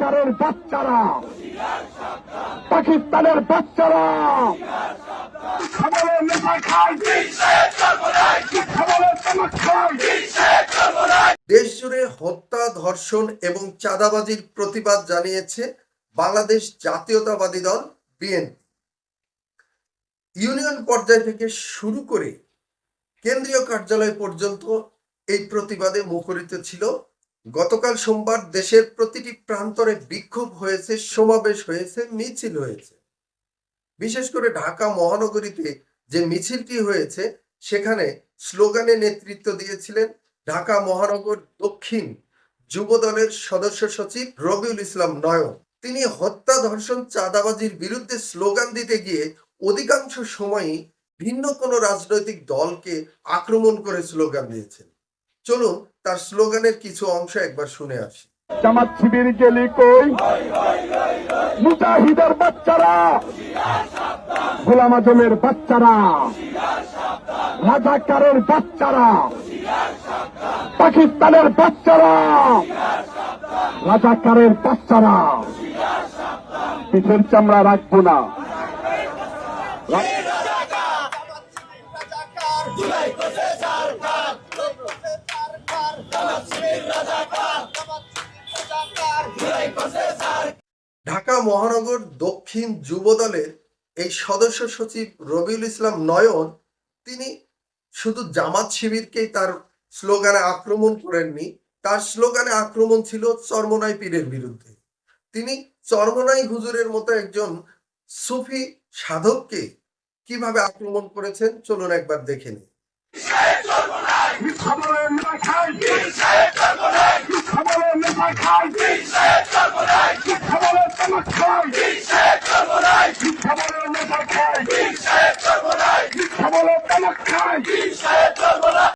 রাজাকারের বাচ্চারা। পাকিস্তানের বাচ্চারা। খাবারের নেশা খাবারের দেশ জুড়ে হত্যা, ধর্ষণ এবং চাঁদাবাজির প্রতিবাদ জানিয়েছে বাংলাদেশ জাতীয়তাবাদী দল বিএনপি। ইউনিয়ন পর্যায় থেকে শুরু করে কেন্দ্রীয় কার্যালয় পর্যন্ত এই প্রতিবাদে মুখরিত ছিল গতকাল সোমবার দেশের প্রতিটি প্রান্তরে বিক্ষোভ হয়েছে, সমাবেশ হয়েছে, মিছিল হয়েছে। বিশেষ করে ঢাকা মহানগরীতে যে মিছিলটি হয়েছে, সেখানে স্লোগানে নেতৃত্ব দিয়েছিলেন ঢাকা মহানগর দক্ষিণ যুব দলের সদস্য সচিব রবিউল ইসলাম নয়ন। তিনি হত্যা, ধর্ষণ, চাঁদাবাজির বিরুদ্ধে স্লোগান দিতে গিয়ে অধিকাংশ সময়ই ভিন্ন কোনো রাজনৈতিক দলকে আক্রমণ করে স্লোগান দিয়েছেন। চলুন তার স্লোগানের কিছু অংশ একবার শুনে আসি। জামাত শিবির গেলি কই? মুজাহিদের বাচ্চারা, গোলাম আজমের বাচ্চারা, রাজাকারের বাচ্চারা, পাকিস্তানের বাচ্চারা, রাজাকারের বাচ্চারা। পিঠের চামড়া রাখব না। ঢাকা মহানগর দক্ষিণ যুব দলের এই সদস্য সচিব রবিউল ইসলাম নয়ন, তিনি শুধু জামাত শিবিরকেই তার স্লোগানে আক্রমণ করেননি, তার স্লোগানে আক্রমণ ছিল চরমনাই পীরের বিরুদ্ধে। তিনি চরমনাই হুজুরের মতো একজন সুফি সাধককে কীভাবে আক্রমণ করেছেন, চলুন একবার দেখে নিই। খাবারের নেশা খায় খাবারের তামাক খায় খাবারের নেশা